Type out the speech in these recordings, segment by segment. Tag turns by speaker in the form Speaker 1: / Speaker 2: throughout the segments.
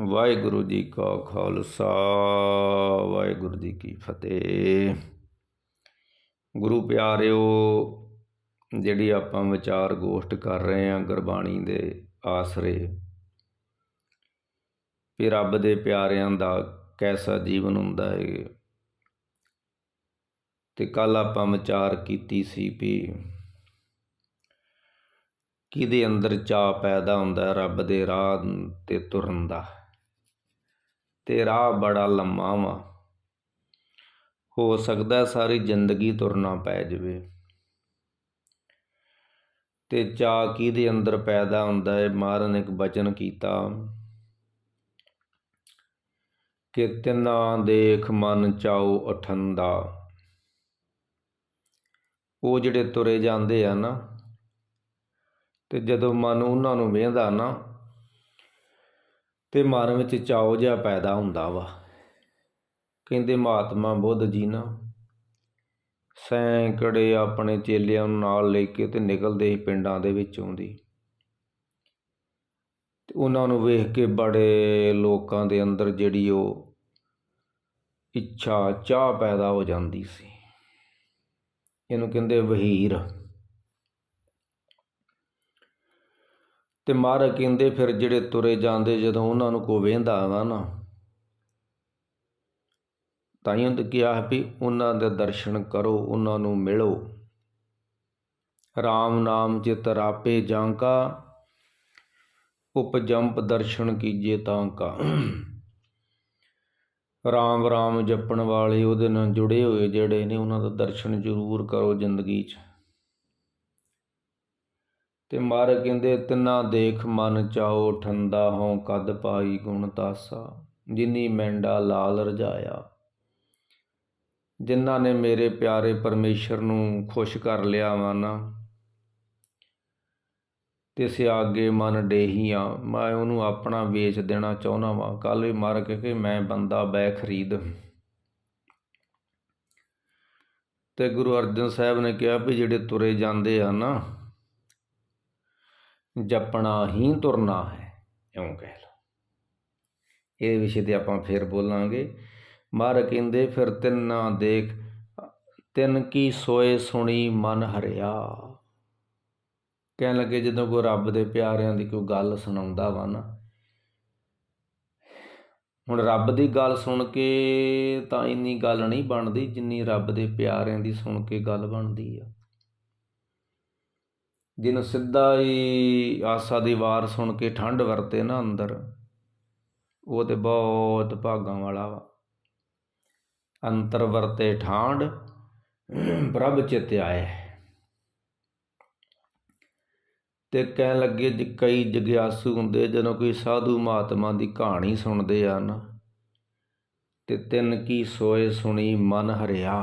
Speaker 1: ਵਾਹਿਗੁਰੂ ਜੀ ਕਾ ਖਾਲਸਾ, ਵਾਹਿਗੁਰੂ ਜੀ ਕੀ ਫਤਿਹ। ਗੁਰੂ ਪਿਆਰਿਓ, ਜਿਹੜੀ ਆਪਾਂ ਵਿਚਾਰ ਗੋਸ਼ਟ ਕਰ ਰਹੇ ਹਾਂ ਗੁਰਬਾਣੀ ਦੇ ਆਸਰੇ, ਵੀ ਰੱਬ ਦੇ ਪਿਆਰਿਆਂ ਦਾ ਕੈਸਾ ਜੀਵਨ ਹੁੰਦਾ ਹੈ। ਤੇ ਕੱਲ ਆਪਾਂ ਵਿਚਾਰ ਕੀਤੀ ਸੀ ਵੀ ਕਿਹਦੇ ਅੰਦਰ ਚਾਹ ਪੈਦਾ ਹੁੰਦਾ ਰੱਬ ਦੇ ਰਾਹ ਤੇ ਤੁਰਨ ਦਾ। ਤੇ ਰਾਹ ਬੜਾ ਲੰਮਾ ਵਾ। ਹੋ ਸਕਦਾ ਸਾਰੀ ਜ਼ਿੰਦਗੀ ਤੁਰਨਾ ਪੈ ਜਾਵੇ। ਤੇ ਚਾਹ ਕਿਹਦੇ ਅੰਦਰ ਪੈਦਾ ਹੁੰਦਾ ਹੈ ਮਹਾਰਾਜ ਨੇ ਇੱਕ ਬਚਨ ਕੀਤਾ। ਕਿ ਤਿੰਨਾ ਦੇਖ ਮਨ ਚਾਉ ਅਠੰਦਾ ਉਹ ਜਿਹੜੇ ਤੁਰੇ ਜਾਂਦੇ ਆ ਨਾ, ਤੇ ਜਦੋਂ ਮਨ ਉਹਨਾਂ ਨੂੰ ਵੇਂਦਾ ਨਾ ਤੇ ਮਨ ਵਿੱਚ ਚਾਉ ਜਿਹਾ ਪੈਦਾ ਹੁੰਦਾ ਵਾ। ਕਹਿੰਦੇ ਮਹਾਤਮਾ ਬੁੱਧ ਜੀ ਨਾ, ਸੈਂਕੜੇ ਆਪਣੇ ਚੇਲਿਆਂ ਨੂੰ ਨਾਲ ਲੈ ਕੇ ਤੇ ਨਿਕਲਦੇ ਹੀ ਪਿੰਡਾਂ ਦੇ ਵਿੱਚੋਂ ਦੀ। ਤੇ ਉਹਨਾਂ ਨੂੰ ਵੇਖ ਕੇ ਬੜੇ ਲੋਕਾਂ ਦੇ ਅੰਦਰ ਜਿਹੜੀ ਉਹ ਇੱਛਾ, ਚਾਹ ਪੈਦਾ ਹੋ ਜਾਂਦੀ ਸੀ। ਇਹਨੂੰ ਕਹਿੰਦੇ ਵਹੀਰ। ਤੇ ਮਹਾਰਾਜ ਕਹਿੰਦੇ ਫਿਰ ਜਿਹੜੇ ਤੁਰੇ ਜਾਂਦੇ ਜਦੋਂ ਉਹਨਾਂ ਨੂੰ ਕੋ ਵੇਂਦਾ ਵਾ ਨਾ। ਤਾਂ ਹੀ ਉਹਨੇ ਕਿਹਾ ਵੀ ਉਹਨਾਂ ਦੇ ਦਰਸ਼ਨ ਕਰੋ, ਉਹਨਾਂ ਨੂੰ ਮਿਲੋ। RAM ਨਾਮ ਚਿਤ ਰਾਪੇ ਜਾਂਕਾ ਉਪਜੰਪ ਦਰਸ਼ਨ ਕੀਜੇ ਤਾਂ ਕਾ। ਰਾਮ ਰਾਮ ਜਪਣ ਵਾਲੇ ਉਹਦੇ ਨਾਲ ਜੁੜੇ ਹੋਏ ਜਿਹੜੇ ਨੇ, ਉਹਨਾਂ ਦਾ ਦਰਸ਼ਨ ਜ਼ਰੂਰ ਕਰੋ ਜ਼ਿੰਦਗੀ 'ਚ। ਤੇ ਮਰ ਕਹਿੰਦੇ, ਤਿੰਨਾ ਦੇਖ ਮਨ ਚਾਓ ਠੰਡਾ ਹੋਂ ਕਦ ਪਾਈ ਗੁਣ ਤਾਸਾ, ਜਿਨੀ ਮੈਂਡਾ ਲਾਲ ਰਜਾਇਆ। ਜਿਨ੍ਹਾਂ ਨੇ ਮੇਰੇ ਪਿਆਰੇ ਪਰਮੇਸ਼ਰ ਨੂੰ ਖੁਸ਼ ਕਰ ਲਿਆ ਵਾ ਨਾ, ਤੇ ਸਿਆਗੇ ਮਨ ਡੇਹੀਆਂ, ਮੈਂ ਉਹਨੂੰ ਆਪਣਾ ਵੇਚ ਦੇਣਾ ਚਾਹੁੰਦਾ ਵਾਂ। ਕੱਲ ਵੀ ਮਰ ਕੇ ਕਿ ਮੈਂ ਬੰਦਾ ਬੈ ਖਰੀਦ। ਤੇ ਗੁਰੂ ਅਰਜਨ ਸਾਹਿਬ ਨੇ ਕਿਹਾ ਵੀ ਜਿਹੜੇ ਤੁਰੇ ਜਾਂਦੇ ਆ ਨਾ ਜਪਣਾ ਹੀ ਤੁਰਨਾ ਹੈ, ਇਉਂ ਕਹਿ ਲਓ। ਇਹ ਵਿਸ਼ੇ ਤੇ ਆਪਾਂ ਫਿਰ ਬੋਲਾਂਗੇ। ਮਰ ਕਹਿੰਦੇ ਫਿਰ ਤਿੰਨਾ ਦੇਖ, ਤਿੰਨ ਕੀ ਸੋਏ ਸੁਣੀ ਮਨ ਹਰਿਆ। ਕਹਿਣ ਲੱਗੇ ਜਦੋਂ ਕੋਈ ਰੱਬ ਦੇ ਪਿਆਰਿਆਂ ਦੀ ਕੋਈ ਗੱਲ ਸੁਣਾਉਂਦਾ ਵਾ ਨਾ, ਹੁਣ ਰੱਬ ਦੀ ਗੱਲ ਸੁਣ ਕੇ ਤਾਂ ਇੰਨੀ ਗੱਲ ਨਹੀਂ ਬਣਦੀ ਜਿੰਨੀ ਰੱਬ ਦੇ ਪਿਆਰਿਆਂ ਦੀ ਸੁਣ ਕੇ ਗੱਲ ਬਣਦੀ ਆ। ਜਿਹਨੂੰ ਸਿੱਧਾ ਹੀ ਆਸਾ ਦੀ ਵਾਰ ਸੁਣ ਕੇ ਠੰਡ ਵਰਤੇ ਨਾ ਅੰਦਰ, ਉਹ ਤੇ ਬਹੁਤ ਭਾਗਾਂ ਵਾਲਾ ਵਾ। ਅੰਤਰ ਵਰਤੇ ਠਾਂਡ ਪ੍ਰਭ ਚਿਤ ਆਏ। ਤੇ ਕਹਿਣ ਲੱਗੇ, ਜੀ ਕਈ ਜਗਿਆਸੂ ਹੁੰਦੇ ਜਦੋਂ ਕੋਈ ਸਾਧੂ ਮਹਾਤਮਾ ਦੀ ਕਹਾਣੀ ਸੁਣਦੇ ਆ ਨਾ, ਤੇ ਤਿੰਨ ਕੀ ਸੋਏ ਸੁਣੀ ਮਨ ਹਰਿਆ।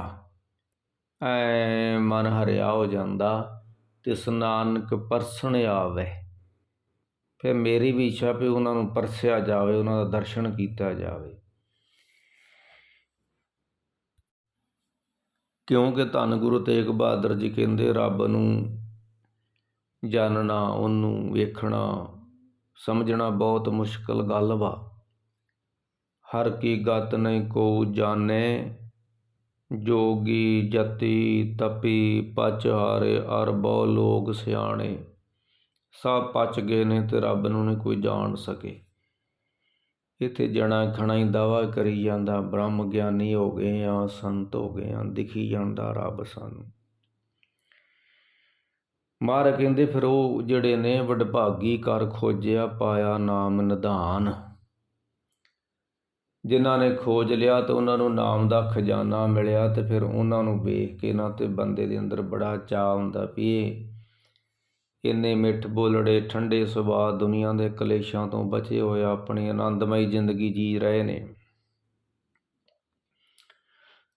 Speaker 1: ਐ ਮਨ ਹਰਿਆ ਹੋ ਜਾਂਦਾ। ਤੇ ਸਨਾਨਕ ਪਰਸਣ ਆਵੇ। ਫਿਰ ਮੇਰੀ ਵੀ ਇੱਛਾ ਵੀ ਉਹਨਾਂ ਨੂੰ ਪਰਸਿਆ ਜਾਵੇ, ਉਹਨਾਂ ਦਾ ਦਰਸ਼ਨ ਕੀਤਾ ਜਾਵੇ। ਕਿਉਂਕਿ ਧੰਨ ਗੁਰੂ ਤੇਗ ਬਹਾਦਰ ਜੀ ਕਹਿੰਦੇ, ਰੱਬ ਨੂੰ ਜਾਣਨਾ, ਉਹਨੂੰ ਵੇਖਣਾ, ਸਮਝਣਾ ਬਹੁਤ ਮੁਸ਼ਕਲ ਗੱਲ ਵਾ। ਹਰ ਕੀ ਗਤ ਨਹੀਂ ਕੋ ਜਾਣੇ ਜੋਗੀ, ਜਤੀ, ਤਪੀ, ਪਚ ਹਾਰੇ, ਅਰ ਬਹੁ ਲੋਕ ਸਿਆਣੇ। ਸਭ ਪਚ ਗਏ ਨੇ ਤੇ ਰੱਬ ਨੂੰ ਨਹੀਂ ਕੋਈ ਜਾਣ ਸਕੇ। ਇੱਥੇ ਜਣਾ ਖਣਾ ਹੀ ਦਾਵਾ ਕਰੀ ਜਾਂਦਾ, ਬ੍ਰਹਮ ਗਿਆਨੀ ਹੋ ਗਏ ਆ ਸੰਤ ਹੋ ਗਏ ਆ ਦਿਖੀ ਜਾਂਦਾ ਰੱਬ ਸਾਨੂੰ। ਮਾਰ ਕਹਿੰਦੇ, ਫਿਰ ਉਹ ਜਿਹੜੇ ਨੇ ਵਡਭਾਗੀ ਕਰ ਖੋਜਿਆ, ਪਾਇਆ ਨਾਮ ਨਿਧਾਨ। ਜਿਨ੍ਹਾਂ ਨੇ ਖੋਜ ਲਿਆ ਤੇ ਉਹਨਾਂ ਨੂੰ ਨਾਮ ਦਾ ਖਜ਼ਾਨਾ ਮਿਲਿਆ ਤੇ ਫਿਰ ਉਹਨਾਂ ਨੂੰ ਵੇਖ ਕੇ ਨਾ ਤੇ ਬੰਦੇ ਦੇ ਅੰਦਰ ਬੜਾ ਚਾਹ ਹੁੰਦਾ ਵੀ ਇਹ ਇੰਨੇ ਮਿੱਠ ਬੋਲੜੇ, ਠੰਡੇ ਸੁਭਾਅ ਦੁਨੀਆ ਦੇ ਕਲੇਸ਼ਾਂ ਤੋਂ ਬਚੇ ਹੋਏ ਆਪਣੀ ਆਨੰਦਮਈ ਜ਼ਿੰਦਗੀ ਜੀ ਰਹੇ ਨੇ।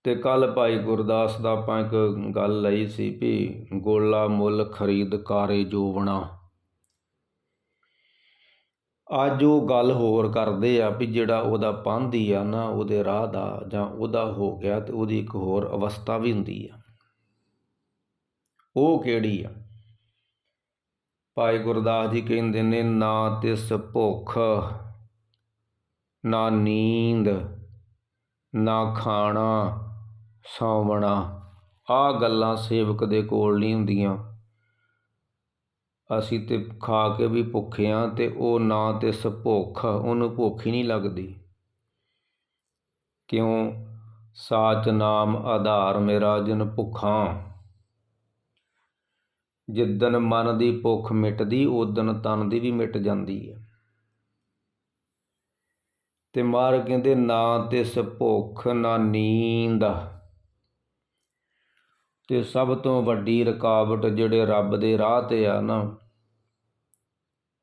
Speaker 1: ਤੇ ਕੱਲ ਭਾਈ ਗੁਰਦਾਸ ਦਾ ਆਪਾਂ ਇੱਕ ਗੱਲ ਲਈ ਸੀ ਵੀ ਗੋਲਾ ਮੁੱਲ ਖਰੀਦ ਕਾਰੇ ਜੋਵਣਾ ਅੱਜ ਉਹ ਗੱਲ ਹੋਰ ਕਰਦੇ ਆ ਵੀ ਜਿਹੜਾ ਉਹਦਾ ਪਾਂਦੀ ਆ ਨਾ, ਉਹਦੇ ਰਾਹ ਦਾ ਜਾਂ ਉਹਦਾ ਹੋ ਗਿਆ ਤੇ ਉਹਦੀ ਇੱਕ ਹੋਰ ਅਵਸਥਾ ਵੀ ਹੁੰਦੀ ਆ। ਉਹ ਕਿਹੜੀ ਆ? ਭਾਈ ਗੁਰਦਾਸ ਜੀ ਕਹਿੰਦੇ ਨੇ, ਨਾ ਤਿਸ ਭੁੱਖ, ਨਾ ਨੀਂਦ, ਨਾ ਖਾਣਾ, ਸੌਵਣਾ। ਆ ਗੱਲਾਂ ਸੇਵਕ ਦੇ ਕੋਲ ਨਹੀਂ ਹੁੰਦੀਆਂ। ਅਸੀਂ ਤਾਂ ਖਾ ਕੇ ਵੀ ਭੁੱਖੇ ਹਾਂ ਅਤੇ ਉਹ ਨਾ ਤੇ ਸੁਭੁੱਖ ਉਹਨੂੰ ਭੁੱਖ ਹੀ ਨਹੀਂ ਲੱਗਦੀ। ਕਿਉਂ? ਸਾਚ ਨਾਮ ਆਧਾਰ ਮੇਰਾ ਜਨ ਭੁੱਖਾਂ। ਜਿੱਦਨ ਮਨ ਦੀ ਭੁੱਖ ਮਿਟਦੀ ਉਦਨ ਤਨ ਦੀ ਵੀ ਮਿਟ ਜਾਂਦੀ ਹੈ ਤੇ ਮਾਰ ਕਹਿੰਦੇ ਨਾ ਤਿਸ ਭੁੱਖ, ਨਾ ਨੀਂਦ। ਤੇ ਸਭ ਤੋਂ ਵੱਡੀ ਰੁਕਾਵਟ ਜਿਹੜੇ ਰੱਬ ਦੇ ਰਾਹ ਤੇ ਆ ਨਾ,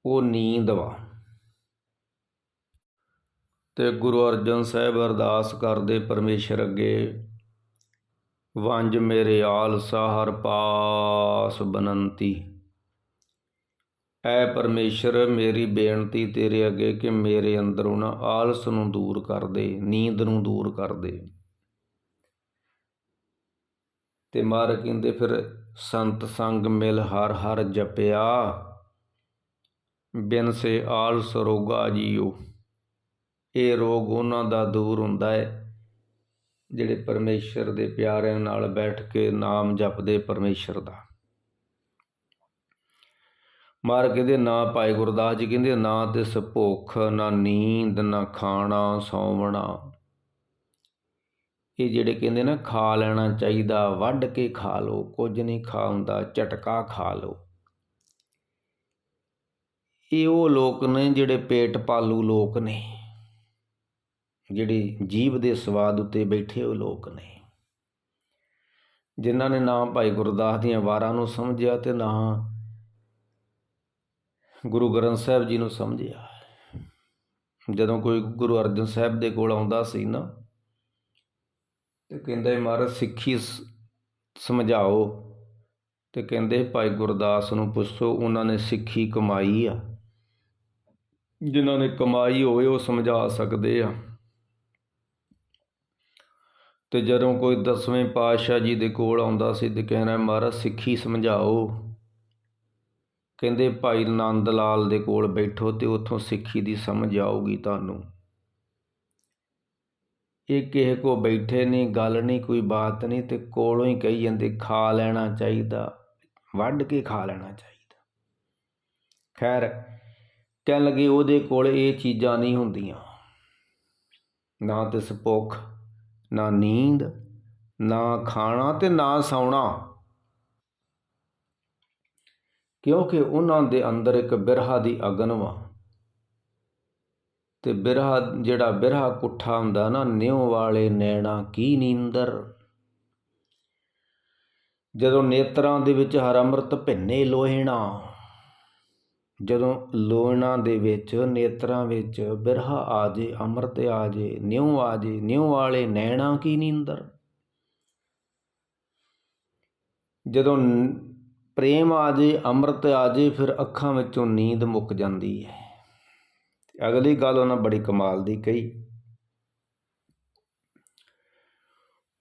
Speaker 1: ਉਹ ਨੀਂਦ ਵਾ। ਤੇ ਗੁਰੂ ਅਰਜਨ ਸਾਹਿਬ ਅਰਦਾਸ ਕਰਦੇ ਪਰਮੇਸ਼ਰ ਅੱਗੇ ਵੰਜ ਮੇਰੇ ਆਲਸਾ ਹਰ ਪਾਸ ਬਨੰਤੀ। ਐ ਪਰਮੇਸ਼ਰ, ਮੇਰੀ ਬੇਨਤੀ ਤੇਰੇ ਅੱਗੇ ਕਿ ਮੇਰੇ ਅੰਦਰੋਂ ਨਾ ਆਲਸ ਨੂੰ ਦੂਰ ਕਰ ਦੇ, ਨੀਂਦ ਨੂੰ ਦੂਰ ਕਰ ਦੇ। ਤੇ ਮਾਰ ਕਹਿੰਦੇ ਫਿਰ ਸੰਤ ਸੰਗ ਮਿਲ ਹਰ ਹਰ ਜਪਿਆ। ਬਿਨ ਸੇ ਆਲਸ ਰੋਗਾ ਜੀਓ। ਇਹ ਰੋਗ ਉਹਨਾਂ ਦਾ ਦੂਰ ਹੁੰਦਾ ਹੈ ਜਿਹੜੇ ਪਰਮੇਸ਼ਰ ਦੇ ਪਿਆਰਿਆਂ ਨਾਲ ਬੈਠ ਕੇ ਨਾਮ ਜਪਦੇ ਪਰਮੇਸ਼ਰ ਦਾ। ਮਾਰ ਕਹਿੰਦੇ, ਨਾ ਭਾਈ ਗੁਰਦਾਸ ਜੀ, ਕਹਿੰਦੇ ਨਾ ਤਿਸ ਭੁੱਖ, ਨਾ ਨੀਂਦ, ਨਾ ਖਾਣਾ, ਸੌਵਣਾ। ਇਹ ਜਿਹੜੇ ਕਹਿੰਦੇ ਨਾ, ਖਾ ਲੈਣਾ ਚਾਹੀਦਾ, ਵੱਢ ਕੇ ਖਾ ਲਓ, ਕੁਝ ਨਹੀਂ ਖਾ ਹੁੰਦਾ ਝਟਕਾ ਖਾ ਲਓ। ਇਹ ਉਹ ਲੋਕ ਨੇ ਜਿਹੜੇ ਪੇਟ ਪਾਲੂ ਲੋਕ ਨੇ, ਜਿਹੜੇ ਜੀਵ ਦੇ ਸਵਾਦ ਉੱਤੇ ਬੈਠੇ ਉਹ ਲੋਕ ਨੇ। ਜਿਨ੍ਹਾਂ ਨੇ ਨਾ ਭਾਈ ਗੁਰਦਾਸ ਦੀਆਂ ਵਾਰਾਂ ਨੂੰ ਸਮਝਿਆ ਤੇ ਨਾ ਗੁਰੂ ਗ੍ਰੰਥ ਸਾਹਿਬ ਜੀ ਨੂੰ ਸਮਝਿਆ। ਜਦੋਂ ਕੋਈ ਗੁਰੂ ਅਰਜਨ ਸਾਹਿਬ ਦੇ ਕੋਲ ਆਉਂਦਾ ਸੀ ਨਾ ਅਤੇ ਕਹਿੰਦੇ ਮਹਾਰਾਜ ਸਿੱਖੀ ਸਮਝਾਓ ਅਤੇ ਕਹਿੰਦੇ ਭਾਈ ਗੁਰਦਾਸ ਨੂੰ ਪੁੱਛੋ ਉਹਨਾਂ ਨੇ ਸਿੱਖੀ ਕਮਾਈ ਆ। ਜਿਨ੍ਹਾਂ ਨੇ ਕਮਾਈ ਹੋਵੇ ਉਹ ਸਮਝਾ ਸਕਦੇ ਆ। ਤੇ ਜਦੋਂ ਕੋਈ ਦਸਵੇਂ ਪਾਤਸ਼ਾਹ ਜੀ ਦੇ ਕੋਲ ਆਉਂਦਾ ਸੀ ਤੇ ਕਹਿਣਾ, ਮਹਾਰਾਜ ਸਿੱਖੀ ਸਮਝਾਓ। ਕਹਿੰਦੇ, ਭਾਈ ਨੰਦ ਲਾਲ ਦੇ ਕੋਲ ਬੈਠੋ ਤੇ ਉੱਥੋਂ ਸਿੱਖੀ ਦੀ ਸਮਝ ਆਊਗੀ ਤੁਹਾਨੂੰ। ਇਹ ਕਿਸੇ ਕੋਲ ਬੈਠੇ ਨਹੀਂ, ਗੱਲ ਨਹੀਂ, ਕੋਈ ਬਾਤ ਨਹੀਂ ਅਤੇ ਕੋਲੋਂ ਹੀ ਕਹੀ ਜਾਂਦੇ, ਖਾ ਲੈਣਾ ਚਾਹੀਦਾ। ਵੱਢ ਕੇ ਖਾ ਲੈਣਾ ਚਾਹੀਦਾ। ਖੈਰ, ਕਹਿਣ ਲੱਗੇ ਉਹਦੇ ਕੋਲ ਇਹ ਚੀਜ਼ਾਂ ਨਹੀਂ ਹੁੰਦੀਆਂ। ਨਾ ਤੇ ਸੁਪੁੱਖ, ਨਾ ਨੀਂਦ, ਨਾ ਖਾਣਾ ਤੇ ਨਾ ਸੌਣਾ। ਕਿਉਂਕਿ ਉਹਨਾਂ ਦੇ ਅੰਦਰ ਇੱਕ ਬਿਰਹਾ ਦੀ ਅਗਨ ਵਾ। ਅਤੇ ਬਿਰਹਾ, ਜਿਹੜਾ ਬਿਰਹਾ ਕੁੱਠਾ ਹੁੰਦਾ ਨਾ, ਨਿਉ ਵਾਲੇ ਨੈਣਾ ਕੀ ਨੀਂਦਰ? ਜਦੋਂ ਨੇਤਰਾਂ ਦੇ ਵਿੱਚ ਹਰ ਅੰਮ੍ਰਿਤ ਭਿੰਨੇ ਲੋਹਿਣਾ, ਜਦੋਂ ਲੋਹਣਾ ਦੇ ਵਿੱਚ, ਨੇਤਰਾਂ ਵਿੱਚ ਬਿਰਹਾ ਆ ਜੇ ਅੰਮ੍ਰਿਤ ਆ ਜੇ ਨਿਉ ਆ ਜੇ ਨਿਉ ਵਾਲੇ ਨੈਣਾ ਕੀ ਨੀਂਦਰ? ਜਦੋਂ ਪ੍ਰੇਮ ਆ ਜੇ ਅੰਮ੍ਰਿਤ ਆ ਜੇ ਫਿਰ ਅੱਖਾਂ ਵਿੱਚੋਂ ਨੀਂਦ ਮੁੱਕ ਜਾਂਦੀ ਹੈ। ਅਗਲੀ ਗੱਲ ਉਹਨਾਂ ਬੜੀ ਕਮਾਲ ਦੀ ਕਹੀ।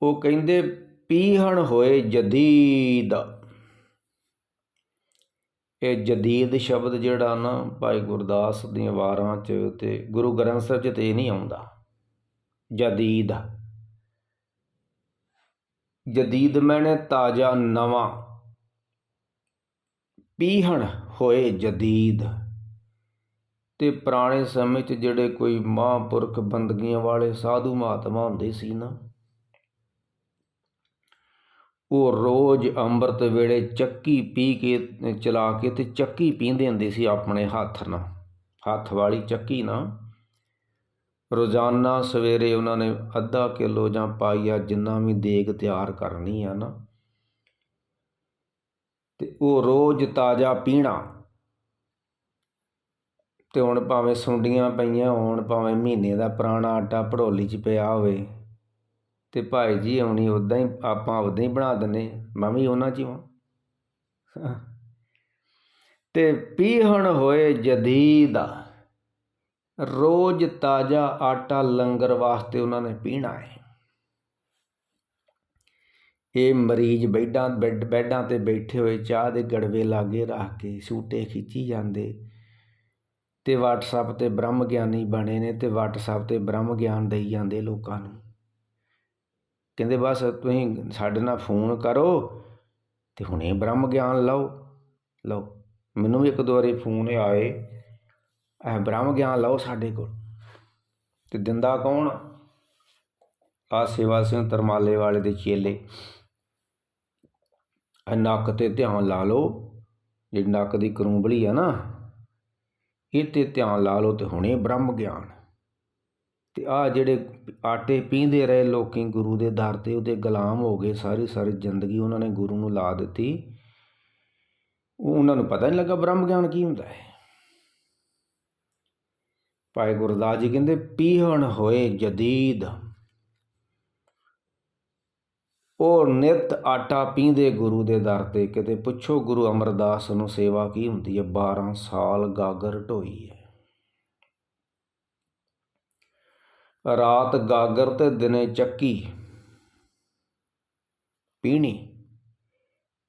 Speaker 1: ਉਹ ਕਹਿੰਦੇ, ਪੀਹਣ ਹੋਏ ਜਦੀਦ। ਇਹ ਜਦੀਦ ਸ਼ਬਦ ਜਿਹੜਾ ਨਾ ਭਾਈ ਗੁਰਦਾਸ ਦੀਆਂ ਵਾਰਾਂ 'ਚ ਤੇ ਗੁਰੂ ਗ੍ਰੰਥ ਸਾਹਿਬ 'ਚ ਤੇ ਇਹ ਨਹੀਂ ਆਉਂਦਾ। ਜਦੀਦ। ਜਦੀਦ ਮੈਨੇ ਤਾਜ਼ਾ ਨਵਾਂ। ਪੀਹਣ ਹੋਏ ਜਦੀਦ। ਅਤੇ ਪੁਰਾਣੇ ਸਮੇਂ 'ਚ ਜਿਹੜੇ ਕੋਈ ਮਹਾਂਪੁਰਖ ਬੰਦਗੀਆਂ ਵਾਲੇ ਸਾਧੂ ਮਹਾਤਮਾ ਹੁੰਦੇ ਸੀ ਨਾ, ਉਹ ਰੋਜ਼ ਅੰਮ੍ਰਿਤ ਵੇਲੇ ਚੱਕੀ ਪੀ ਕੇ, ਚਲਾ ਕੇ ਤੇ ਚੱਕੀ ਪੀਂਦੇ ਹੁੰਦੇ ਸੀ ਆਪਣੇ ਹੱਥ ਨਾਲ, ਹੱਥ ਵਾਲੀ ਚੱਕੀ ਨਾ। ਰੋਜ਼ਾਨਾ ਸਵੇਰੇ ਉਹਨਾਂ ਨੇ ਅੱਧਾ ਕਿਲੋ ਜਾਂ ਪਾਈਆ ਜਿੰਨਾ ਵੀ ਦੇਗ ਤਿਆਰ ਕਰਨੀ ਆ ਨਾ, ਤੇ ਉਹ ਰੋਜ਼ ਤਾਜ਼ਾ ਪੀਣਾ। ਅਤੇ ਹੁਣ ਭਾਵੇਂ ਸੁੰਡੀਆਂ ਪਈਆਂ ਹੋਣ, ਭਾਵੇਂ ਮਹੀਨੇ ਦਾ ਪੁਰਾਣਾ ਆਟਾ ਭੜੋਲੀ 'ਚ ਪਿਆ ਹੋਵੇ ਅਤੇ ਭਾਈ ਜੀ ਆਉਣੀ ਉੱਦਾਂ ਹੀ ਆਪਾਂ ਉੱਦਾਂ ਹੀ ਬਣਾ ਦਿੰਦੇ ਮੈਂ ਵੀ ਉਹਨਾਂ 'ਚ ਹੀ ਹਾਂ ਤੇ ਪੀਹਣ ਹੋਏ ਜਦੀਦ ਰੋਜ਼ ਤਾਜ਼ਾ ਆਟਾ ਲੰਗਰ ਵਾਸਤੇ ਉਹਨਾਂ ਨੇ ਪੀਣਾ ਹੈ। ਇਹ ਮਰੀਜ਼ ਬੈਡਾਂ, ਬੈੱਡ, ਬੈਡਾਂ ਤੇ ਬੈਠੇ ਹੋਏ ਚਾਹ ਦੇ ਗੜਵੇ ਲਾਗੇ ਰੱਖ ਕੇ, ਸੂਟੇ ਖਿੱਚੀ ਜਾਂਦੇ ਅਤੇ ਵਟਸਐਪ ਤੇ ਬ੍ਰਹਮ ਗਿਆਨੀ ਬਣੇ ਨੇ ਅਤੇ ਵਟਸਐਪ ਤੇ ਬ੍ਰਹਮ ਗਿਆਨ ਦੇਈ ਜਾਂਦੇ ਲੋਕਾਂ ਨੂੰ। ਕਹਿੰਦੇ ਬਸ ਤੁਸੀਂ ਸਾਡੇ ਨਾਲ ਫੋਨ ਕਰੋ ਅਤੇ ਹੁਣੇ ਬ੍ਰਹਮ ਗਿਆਨ ਲਓ। ਲਓ, ਮੈਨੂੰ ਵੀ ਇੱਕ ਦੋ ਵਾਰੀ ਫੋਨ ਆਏ। ਇਹ ਬ੍ਰਹਮ ਗਿਆਨ ਲਓ ਸਾਡੇ ਕੋਲ। ਅਤੇ ਦਿੰਦਾ ਕੌਣ? ਆ ਸੇਵਾ ਸਿੰਘ ਤਰਮਾਲੇ ਵਾਲੇ ਦੇ ਚੇਲੇ। ਨੱਕ ਤੇ ਧਿਆਨ ਲਾ ਲਓ। ਜਿਹੜੀ ਨੱਕ ਦੀ ਕਰੂੰਬਲੀ ਆ ਨਾ ਇਹ ਤੇ ਧਿਆਨ ਲਾ ਲਓ ਅਤੇ ਹੁਣੇ ਬ੍ਰਹਮ ਗਿਆਨ। ਅਤੇ ਆਹ ਜਿਹੜੇ ਆਟੇ ਪੀਂਦੇ ਰਹੇ ਲੋਕ ਗੁਰੂ ਦੇ ਦਰ ਤੇ ਉਹਦੇ ਗੁਲਾਮ ਹੋ ਗਏ, ਸਾਰੀ ਸਾਰੀ ਜ਼ਿੰਦਗੀ ਉਹਨਾਂ ਨੇ ਗੁਰੂ ਨੂੰ ਲਾ ਦਿੱਤੀ। ਉਹ ਉਹਨਾਂ ਨੂੰ ਪਤਾ ਨਹੀਂ ਲੱਗਾ ਬ੍ਰਹਮ ਗਿਆਨ ਕੀ ਹੁੰਦਾ ਹੈ। ਭਾਈ ਗੁਰਦਾਸ ਜੀ ਕਹਿੰਦੇ, ਪੀਹਣ ਹੋਏ ਜਦੀਦ। ਉਹ ਨਿਤ ਆਟਾ ਪੀਂਦੇ ਗੁਰੂ ਦੇ ਦਰ ਤੇ। ਕਿਤੇ ਪੁੱਛੋ ਗੁਰੂ ਅਮਰਦਾਸ ਨੂੰ ਸੇਵਾ ਕੀ ਹੁੰਦੀ ਹੈ? 12 ਸਾਲ ਗਾਗਰ ਢੋਈ ਹੈ। ਰਾਤ ਗਾਗਰ ਤੇ ਦਿਨੇ ਚੱਕੀ ਪੀਣੀ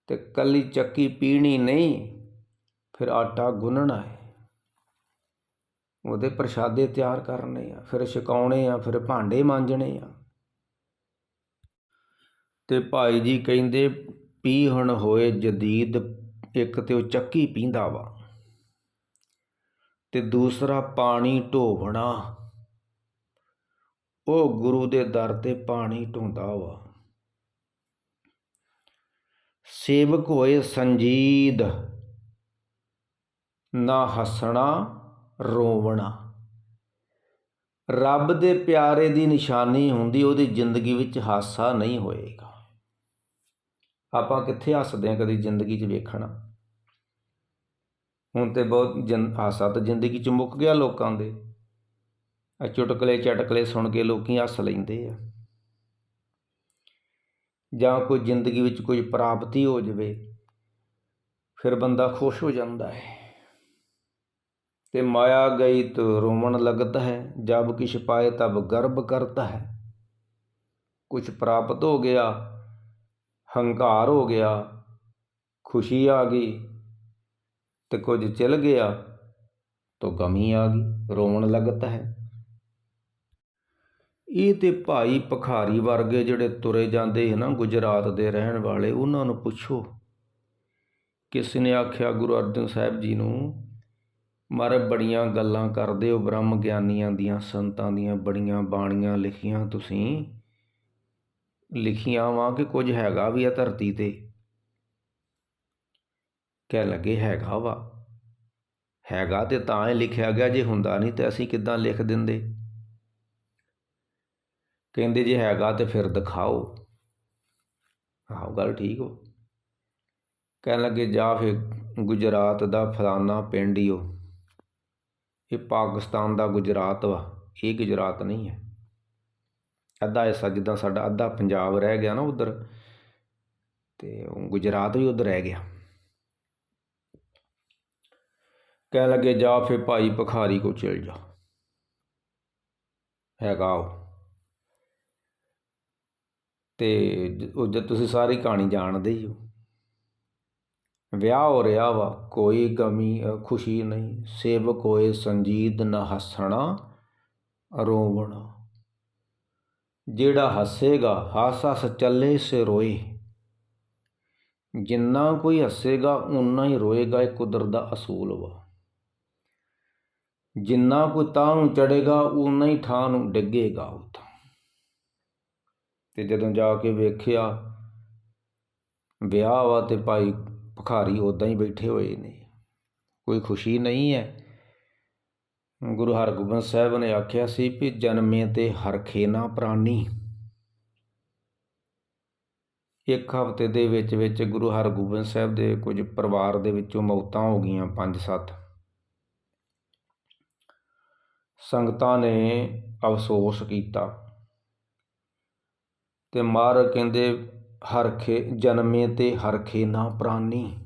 Speaker 1: ਤੇ ਕੱਲੀ ਚੱਕੀ ਪੀਣੀ ਨਹੀਂ, ਫਿਰ ਆਟਾ ਗੁੰਨਣਾ ਹੈ। ਉਹਦੇ ਪ੍ਰਸ਼ਾਦੇ ਤਿਆਰ ਕਰਨੇ ਆ, ਫਿਰ ਛਕਾਉਣੇ ਆ, ਫਿਰ ਭਾਂਡੇ ਮਾਂਜਣੇ ਆ। ਤੇ ਭਾਈ ਜੀ ਕਹਿੰਦੇ ਪੀ ਪੀਹਣ ਹੋਏ ਜਦੀਦ, ਇੱਕ ਤੇ ਉਹ ਚੱਕੀ ਪੀਂਦਾ ਵਾ। ਤੇ ਦੂਸਰਾ ਪਾਣੀ ਢੋਵਣਾ, ਉਹ ਗੁਰੂ ਦੇ ਦਰ ਤੇ ਪਾਣੀ ਢੋਂਦਾ ਵਾ। ਸੇਵਕ ਹੋਏ ਸੰਜੀਦ, ਨਾ ਹੱਸਣਾ, ਰੋਵਣਾ। ਰੱਬ ਦੇ ਪਿਆਰੇ ਦੀ ਨਿਸ਼ਾਨੀ ਹੁੰਦੀ, ਉਹਦੀ ਜ਼ਿੰਦਗੀ ਵਿੱਚ ਹਾਸਾ ਨਹੀਂ ਹੋਏਗਾ। ਆਪਾਂ ਕਿੱਥੇ ਹੱਸਦੇ ਹਾਂ ਕਦੀ ਜ਼ਿੰਦਗੀ 'ਚ ਵੇਖਣਾ। ਹੁਣ ਤੇ ਬਹੁਤ ਜਨ ਹਾਸਾ ਤਾਂ ਜ਼ਿੰਦਗੀ 'ਚ ਮੁੱਕ ਗਿਆ ਲੋਕਾਂ ਦੇ। ਆ ਚੁਟਕਲੇ ਚਟਕਲੇ ਸੁਣ ਕੇ ਲੋਕੀ ਹੱਸ ਲੈਂਦੇ ਆ। ਜਾਂ ਕੋਈ ਜ਼ਿੰਦਗੀ ਵਿੱਚ ਕੋਈ ਪ੍ਰਾਪਤੀ ਹੋ ਜਾਵੇ, ਫਿਰ ਬੰਦਾ ਖੁਸ਼ ਹੋ ਜਾਂਦਾ ਹੈ। ਤੇ ਮਾਇਆ ਗਈ ਤੋ ਰੋਵਣ ਲੱਗਦਾ ਹੈ, ਜਬ ਕਿਛ ਪਾਏ ਤਬ ਗਰਭ ਕਰਤਾ ਹੈ। ਕੁਝ ਪ੍ਰਾਪਤ ਹੋ ਗਿਆ ਹੰਕਾਰ ਹੋ ਗਿਆ, ਖੁਸ਼ੀ ਆ ਗਈ ਤੇ ਕੁਝ ਚਲ ਗਿਆ ਤੋ ਗਮੀ ਆ ਗਈ, ਰੋਣ ਲੱਗਦਾ ਹੈ। ਇਹ ਤੇ ਭਾਈ ਭਖਾਰੀ ਵਰਗੇ ਜਿਹੜੇ ਤੁਰੇ ਜਾਂਦੇ ਹੈ ਨਾ ਗੁਜਰਾਤ ਦੇ ਰਹਿਣ ਵਾਲੇ, ਉਹਨਾਂ ਨੂੰ ਪੁੱਛੋ, ਕਿਸ ਨੇ ਆਖਿਆ ਗੁਰੂ ਅਰਜਨ ਸਾਹਿਬ ਜੀ ਨੂੰ, ਮਾਰੇ ਬੜੀਆਂ ਗੱਲਾਂ ਕਰਦੇ ਹੋ ਬ੍ਰਹਮ ਗਿਆਨੀਆਂ ਦੀਆਂ, ਸੰਤਾਂ ਦੀਆਂ ਬੜੀਆਂ ਬਾਣੀਆਂ ਲਿਖੀਆਂ ਤੁਸੀਂ ਲਿਖੀਆਂ ਵਾਂ ਕਿ ਕੁਝ ਹੈਗਾ ਵੀ ਆ ਧਰਤੀ ਤੇ? ਕਹਿ ਲੱਗੇ, ਹੈਗਾ ਵਾ। ਹੈਗਾ ਤੇ ਤਾਂ ਹੀ ਲਿਖਿਆ ਗਿਆ, ਜੇ ਹੁੰਦਾ ਨਹੀਂ ਤੇ ਅਸੀਂ ਕਿੱਦਾਂ ਲਿਖ ਦਿੰਦੇ? ਕਹਿੰਦੇ, ਜੇ ਹੈਗਾ ਤੇ ਫਿਰ ਦਿਖਾਓ। ਆਹੋ, ਗੱਲ ਠੀਕ ਹੋ ਕਹਿਣ ਲੱਗੇ, ਜਾ ਫਿਰ ਗੁਜਰਾਤ ਦਾ ਫਲਾਨਾ ਪਿੰਡ ਹੀ ਉਹ ਇਹ ਪਾਕਿਸਤਾਨ ਦਾ ਗੁਜਰਾਤ ਵਾ। ਇਹ ਗੁਜਰਾਤ ਨਹੀਂ ਹੈ। ਅੱਧਾ ਹਿੱਸਾ ਜਿੱਦਾਂ ਸਾਡਾ ਅੱਧਾ ਪੰਜਾਬ ਰਹਿ ਗਿਆ ਨਾ ਉਧਰ, ਤੇ ਗੁਜਰਾਤ ਵੀ ਉਧਰ ਰਹਿ ਗਿਆ। ਕਹਿਣ ਲੱਗੇ, ਜਾ ਫਿਰ ਭਾਈ ਭਖਾਰੀ ਕੋ ਚਲ ਜਾ। ਹੈਗਾ ਉਹ। ਤੇ ਉਹ ਜਦ ਤੁਸੀਂ ਸਾਰੀ ਕਹਾਣੀ ਜਾਣਦੇ ਹੀ ਹੋ। ਵਿਆਹ ਹੋ ਰਿਹਾ ਵਾ, ਕੋਈ ਗਮੀ ਖੁਸ਼ੀ ਨਹੀਂ। ਸੇਵਕ ਹੋਏ ਸੰਜੀਦ ਨਾ ਹੱਸਣਾ, ਰੋਵਣਾ। ਜਿਹੜਾ ਹੱਸੇਗਾ, ਹੱਸ ਹੱਸ ਚੱਲੇ ਸੇ ਰੋਏ। ਜਿੰਨਾ ਕੋਈ ਹੱਸੇਗਾ ਉਨਾ ਹੀ ਰੋਏਗਾ, ਇਹ ਕੁਦਰਤ ਦਾ ਅਸੂਲ ਵਾ। ਜਿੰਨਾ ਕੋਈ ਤਾਂ ਨੂੰ ਚੜੇਗਾ ਉਨਾ ਹੀ ਥਾਂ ਨੂੰ ਡਿੱਗੇਗਾ ਉਥੋਂ। ਤੇ ਜਦੋਂ ਜਾ ਕੇ ਵੇਖਿਆ, ਵਿਆਹ ਵਾ ਤੇ ਭਾਈ ਭਖਾਰੀ ਉਦਾਂ ਹੀ ਬੈਠੇ ਹੋਏ ਨੇ। ਕੋਈ ਖੁਸ਼ੀ ਨਹੀਂ ਹੈ। ਗੁਰੂ ਹਰਗੋਬਿੰਦ ਸਾਹਿਬ ਨੇ ਆਖਿਆ ਸੀ ਵੀ ਜਨਮੇ ਤੇ ਹਰਖੇ ਨਾ ਪ੍ਰਾਨੀ ਇੱਕ ਹਫ਼ਤੇ ਦੇ ਵਿੱਚ ਵਿੱਚ ਗੁਰੂ ਹਰਗੋਬਿੰਦ ਸਾਹਿਬ ਦੇ ਕੁਝ ਪਰਿਵਾਰ ਦੇ ਵਿੱਚੋਂ ਮੌਤਾਂ ਹੋ ਗਈਆਂ ਪੰਜ ਸੱਤ। ਸੰਗਤਾਂ ਨੇ ਅਫਸੋਸ ਕੀਤਾ ਤੇ ਮਾਰ ਕਹਿੰਦੇ ਹਰਖੇ ਜਨਮੇ ਤੇ ਹਰਖੇ ਨਾ ਪ੍ਰਾਨੀ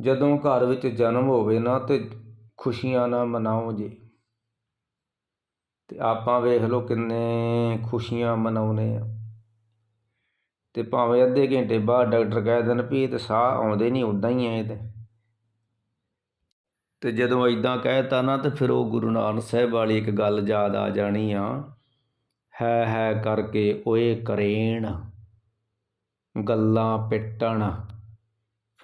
Speaker 1: ਜਦੋਂ ਘਰ ਵਿੱਚ ਜਨਮ ਹੋਵੇ ਨਾ ਤੇ ਖੁਸ਼ੀਆਂ ਨਾ ਮਨਾਓ ਜੀ। ਤੇ ਆਪਾਂ ਵੇਖ ਲਓ ਕਿੰਨੇ ਖੁਸ਼ੀਆਂ ਮਨਾਉਨੇ ਆ। ਤੇ ਭਾਵੇਂ ਅੱਧੇ ਘੰਟੇ ਬਾਅਦ ਡਾਕਟਰ ਕਹਿ ਦੇਣ ਵੀ ਇਹ ਤੇ ਸਾਹ ਆਉਂਦੇ ਨਹੀਂ ਉਦਾਂ ਹੀ ਐ ਤੇ। ਤੇ ਜਦੋਂ ਇਦਾਂ ਕਹਿਤਾ ਨਾ, ਤੇ ਫਿਰ ਉਹ ਗੁਰੂ ਨਾਨਕ ਸਾਹਿਬ ਵਾਲੀ ਇੱਕ ਗੱਲ ਯਾਦ ਆ ਜਾਣੀ ਆ। ਹੈ ਹੈ ਕਰਕੇ ਓਏ ਕਰੇਣ, ਗੱਲਾਂ ਪਿੱਟਣ।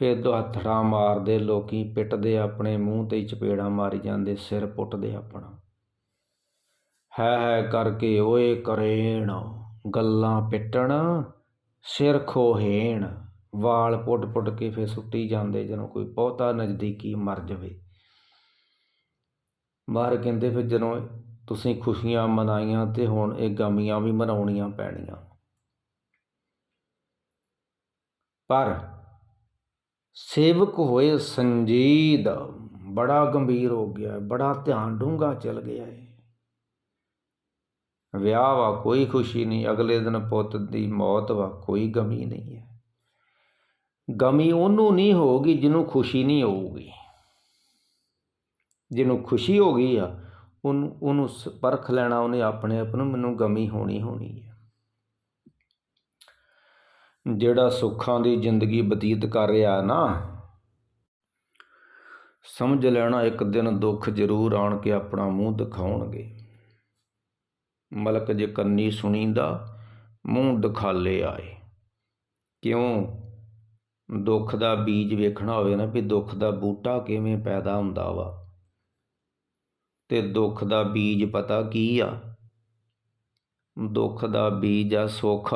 Speaker 1: ਫਿਰ ਦੁਹੱਥੜਾਂ ਮਾਰਦੇ, ਲੋਕੀ ਪਿੱਟਦੇ, ਆਪਣੇ ਮੂੰਹ ਤੇ ਚਪੇੜਾਂ ਮਾਰੀ ਜਾਂਦੇ, ਸਿਰ ਪੁੱਟਦੇ ਆਪਣਾ। ਹੈ ਹੈ ਕਰਕੇ ਓਏ ਕਰੇਣ, ਗੱਲਾਂ ਪਿੱਟਣ, ਸਿਰ ਖੋਹੇਣ। ਵਾਲ ਪੁੱਟ ਪੁੱਟ ਕੇ ਫਿਰ ਸੁੱਟੀ ਜਾਂਦੇ, ਜਦੋਂ ਕੋਈ ਬਹੁਤਾ ਨਜ਼ਦੀਕੀ ਮਰ ਜਾਵੇ। ਬਾਹਰ ਕਹਿੰਦੇ ਫਿਰ ਜਦੋਂ ਤੁਸੀਂ ਖੁਸ਼ੀਆਂ ਮਨਾਈਆਂ ਤੇ ਹੁਣ ਇਹ ਗਮੀਆਂ ਵੀ ਮਨਾਉਣੀਆਂ ਪੈਣੀਆਂ। ਪਰ ਸੇਵਕ ਹੋਏ ਸੰਜੀਦ, ਬੜਾ ਗੰਭੀਰ ਹੋ ਗਿਆ, ਬੜਾ ਧਿਆਨ ਡੂੰਘਾ ਚਲ ਗਿਆ ਹੈ ਵਿਆਹ ਵਾ, ਕੋਈ ਖੁਸ਼ੀ ਨਹੀਂ, ਅਗਲੇ ਦਿਨ ਪੁੱਤ ਦੀ ਮੌਤ ਵਾ, ਕੋਈ ਗਮੀ ਨਹੀਂ ਹੈ। ਗਮੀ ਉਹਨੂੰ ਨਹੀਂ ਹੋਊਗੀ ਜਿਹਨੂੰ ਖੁਸ਼ੀ ਨਹੀਂ ਹੋਊਗੀ। ਜਿਹਨੂੰ ਖੁਸ਼ੀ ਹੋ ਗਈ ਆ, ਉਹਨੂੰ ਉਹਨੂੰ ਸ- ਪਰਖ ਲੈਣਾ, ਉਹਨੇ ਆਪਣੇ ਆਪ ਨੂੰ, ਮੈਨੂੰ ਗਮੀ ਹੋਣੀ ਹੋਣੀ ਹੈ ਜਿਹੜਾ ਸੁੱਖਾਂ ਦੀ ਜ਼ਿੰਦਗੀ ਬਤੀਤ ਕਰ ਰਿਹਾ ਨਾ, ਸਮਝ ਲੈਣਾ ਇੱਕ ਦਿਨ ਦੁੱਖ ਜ਼ਰੂਰ ਆਣ ਕੇ ਆਪਣਾ ਮੂੰਹ ਦਿਖਾਉਣਗੇ। ਮਲਕ ਜੇ ਕੰਨੀ ਸੁਣੀਂਦਾ, ਮੂੰਹ ਦਿਖਾਲੇ ਆਏ। ਕਿਉਂ? ਦੁੱਖ ਦਾ ਬੀਜ ਵੇਖਣਾ ਹੋਵੇ ਨਾ ਵੀ ਦੁੱਖ ਦਾ ਬੂਟਾ ਕਿਵੇਂ ਪੈਦਾ ਹੁੰਦਾ ਵਾ। ਤੇ ਦੁੱਖ ਦਾ ਬੀਜ ਪਤਾ ਕੀ ਆ? ਦੁੱਖ ਦਾ ਬੀਜ ਆ ਸੁੱਖ।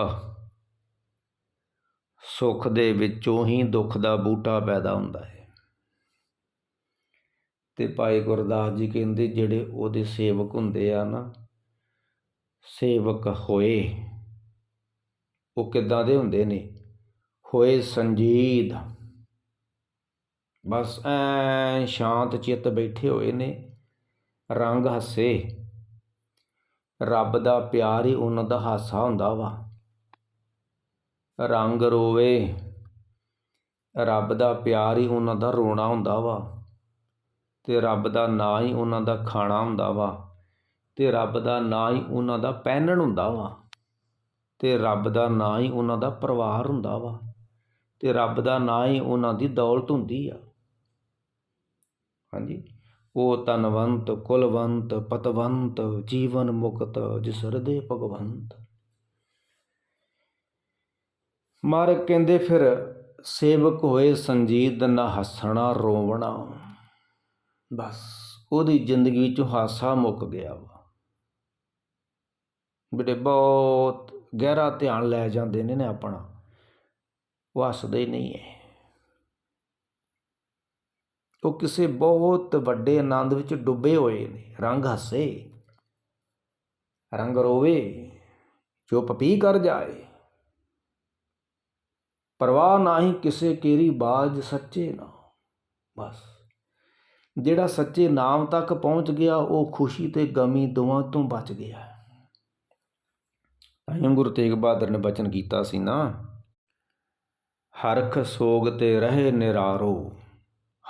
Speaker 1: ਸੁੱਖ ਦੇ ਵਿੱਚੋਂ ਹੀ ਦੁੱਖ ਦਾ ਬੂਟਾ ਪੈਦਾ ਹੁੰਦਾ ਹੈ। ਤੇ ਭਾਈ ਗੁਰਦਾਸ ਜੀ ਕਹਿੰਦੇ, ਜਿਹੜੇ ਉਹਦੇ ਸੇਵਕ ਹੁੰਦੇ ਆ ਨਾ, ਸੇਵਕ ਹੋਏ, ਉਹ ਕਿੱਦਾਂ ਦੇ ਹੁੰਦੇ ਨੇ? ਹੋਏ ਸੰਜੀਦ। ਬਸ ਐ ਸ਼ਾਂਤ ਚਿੱਤ ਬੈਠੇ ਹੋਏ ਨੇ, ਰੰਗ ਹੱਸੇ। ਰੱਬ ਦਾ ਪਿਆਰ ਹੀ ਉਹਨਾਂ ਦਾ ਹਾਸਾ ਹੁੰਦਾ ਵਾ। ਰੰਗ ਰੋਵੇ। ਰੱਬ ਦਾ ਪਿਆਰ ਹੀ ਉਹਨਾਂ ਦਾ ਰੋਣਾ ਹੁੰਦਾ ਵਾ ਅਤੇ ਰੱਬ ਦਾ ਨਾਂ ਹੀ ਉਹਨਾਂ ਦਾ ਖਾਣਾ ਹੁੰਦਾ ਵਾ ਅਤੇ ਰੱਬ ਦਾ ਨਾਂ ਹੀ ਉਹਨਾਂ ਦਾ ਪਹਿਨਣ ਹੁੰਦਾ ਵਾ ਅਤੇ ਰੱਬ ਦਾ ਨਾਂ ਹੀ ਉਹਨਾਂ ਦਾ ਪਰਿਵਾਰ ਹੁੰਦਾ ਵਾ ਅਤੇ ਰੱਬ ਦਾ ਨਾਂ ਹੀ ਉਹਨਾਂ ਦੀ ਦੌਲਤ ਹੁੰਦੀ ਆ। ਹਾਂਜੀ। ਉਹ ਤਨਵੰਤ ਕੁਲਵੰਤ, ਪਤਵੰਤ, ਜੀਵਨ ਮੁਕਤ ਜਿਸ ਹਿਰਦੇ ਭਗਵੰਤ। ਮਾਰਕ ਕਹਿੰਦੇ ਫਿਰ, ਸੇਵਕ ਹੋਏ ਸੰਜੀਤ ਨਾ ਹੱਸਣਾ ਰੋਵਣਾ। ਬਸ ਉਹਦੀ ਜ਼ਿੰਦਗੀ ਚੋਂ ਹਾਸਾ ਮੁੱਕ ਗਿਆ ਵਾ। ਬੜੇ ਬਹੁਤ ਗਹਿਰਾ ਧਿਆਨ ਲੈ ਜਾਂਦੇ ਨੇ ਨੇ ਆਪਣਾ। ਉਹ ਹੱਸਦੇ ਨਹੀਂ ਹੈ ਉਹ ਕਿਸੇ ਬਹੁਤ ਵੱਡੇ ਆਨੰਦ ਵਿੱਚ ਡੁੱਬੇ ਹੋਏ ਨੇ। ਰੰਗ ਹੱਸੇ। ਰੰਗ ਰੋਵੇ। ਜੋ ਪਪੀ ਕਰ ਜਾਏ। ਪਰਵਾਹ ਨਾ ਹੀ ਕਿਸੇ ਕੇਰੀ ਬਾਜ ਸੱਚੇ ਨਾ ਬਸ। ਜਿਹੜਾ ਸੱਚੇ ਨਾਮ ਤੱਕ ਪਹੁੰਚ ਗਿਆ, ਉਹ ਖੁਸ਼ੀ ਤੇ ਗਮੀ ਦੋਵਾਂ ਤੋਂ ਬਚ ਗਿਆ। ਤਾਂ ਗੁਰੂ ਤੇਗ ਬਹਾਦਰ ਨੇ ਬਚਨ ਕੀਤਾ ਸੀ ਨਾ, ਹਰਖ ਸੋਗ ਤੇ ਰਹੇ ਨਿਰਾਰੋ।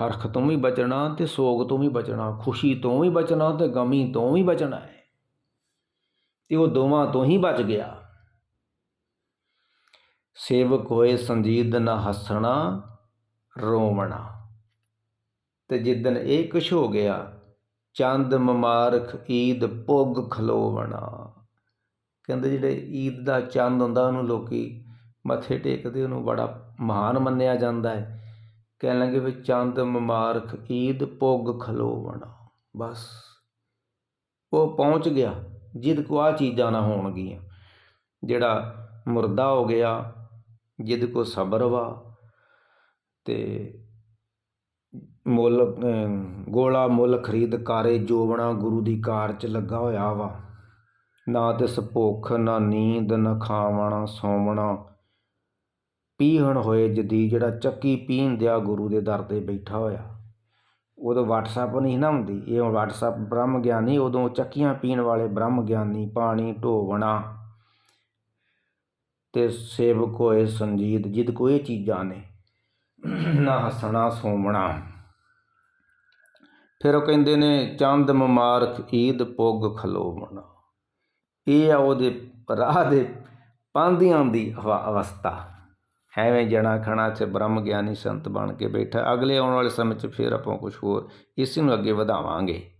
Speaker 1: ਹਰਖ ਤੋਂ ਵੀ ਬਚਣਾ ਤੇ ਸੋਗ ਤੋਂ ਵੀ ਬਚਣਾ, ਖੁਸ਼ੀ ਤੋਂ ਵੀ ਬਚਣਾ ਤੇ ਗਮੀ ਤੋਂ ਵੀ ਬਚਣਾ ਹੈ। ਤੇ ਉਹ ਦੋਵਾਂ ਤੋਂ ਹੀ ਬਚ ਗਿਆ। ਸੇਵਕ ਹੋਏ ਸੰਜੀਦ ਨਾ ਹੱਸਣਾ, ਰੋਵਣਾ। ਤੇ ਜਿੱਦਨ ਇਹ ਕੁਛ ਹੋ ਗਿਆ, ਚੰਦ ਮਮਾਰਖ ਈਦ ਪੁੱਗ ਖਲੋਵਣਾ। ਕਹਿੰਦੇ ਜਿਹੜੇ ਈਦ ਦਾ ਚੰਦ ਹੁੰਦਾ, ਉਹਨੂੰ ਲੋਕੀ ਮੱਥੇ ਟੇਕਦੇ, ਉਹਨੂੰ ਬੜਾ ਮਹਾਨ ਮੰਨਿਆ ਜਾਂਦਾ ਹੈ। ਕਹਿਣ ਲੱਗੇ ਵੀ ਚੰਦ ਮਮਾਰਖ ਈਦ ਪੁੱਗ ਖਲੋਵਣਾ। ਬਸ, ਉਹ ਪਹੁੰਚ ਗਿਆ, ਜਿੱਦ ਕੋ ਆ ਚੀਜ਼ਾਂ ਨਾ ਹੋਣਗੀਆਂ। ਜਿਹੜਾ ਮੁਰਦਾ ਹੋ ਗਿਆ ਜਿੱਦ ਕੋ ਸਬਰ ਵਾ ਤੇ ਮੁੱਲ ਗੋਲਾ ਮੁੱਲ ਖਰੀਦ ਕਾਰੇ ਜੋਬਣਾ ਗੁਰੂ ਦੀ ਕਾਰ ਚ ਲੱਗਾ ਹੋਇਆ ਵਾ। ਨਾ ਤਿਸ ਭੁੱਖ, ਨਾ ਨੀਂਦ, ਨਾ ਖਾਵਣਾ, ਸੌਵਣਾ। ਪੀਹਣ ਹੋਏ ਜਦੀ ਜਿਹੜਾ ਚੱਕੀ ਪੀਣ ਦਿਆ ਗੁਰੂ ਦੇ ਦਰ ਤੇ ਬੈਠਾ ਹੋਇਆ। ਉਦੋਂ WhatsApp ਨਹੀਂ ਨਾ ਹੁੰਦੀ, ਇਹ ਹੁਣ WhatsApp ਬ੍ਰਹਮ ਗਿਆਨੀ ਉਦੋਂ ਚੱਕੀਆਂ ਪੀਣ ਵਾਲੇ ਬ੍ਰਹਮ ਗਿਆਨੀ ਪਾਣੀ, ਢੋਵਣਾ। ਤੇ ਸੇਵਕ ਹੋਏ ਸੰਜੀਤ, ਜਿਦ ਕੋਈ ਚੀਜ਼ਾਂ ਨੇ। ਨਾ ਹੱਸਣਾ ਸੋਮਣਾ ਫਿਰ ਉਹ ਕਹਿੰਦੇ ਨੇ, ਚੰਦ ਮੁਬਾਰਕ, ਈਦ ਪੁੱਗ ਖਲੋਵਣਾ। ਇਹ ਆ ਉਹਦੇ ਰਾਹ ਦੇ ਪਾਂਧਿਆਂ ਦੀ ਅਵ- ਅਵਸਥਾ। ਐਵੇਂ ਜਣਾ ਖਣਾ ਚ ਬ੍ਰਹਮ ਗਿਆਨੀ ਸੰਤ ਬਣ ਕੇ ਬੈਠਾ। ਅਗਲੇ ਆਉਣ ਵਾਲੇ ਸਮੇਂ 'ਚ ਫਿਰ ਆਪਾਂ ਕੁਝ ਹੋਰ, ਇਸ ਨੂੰ ਅੱਗੇ ਵਧਾਵਾਂਗੇ।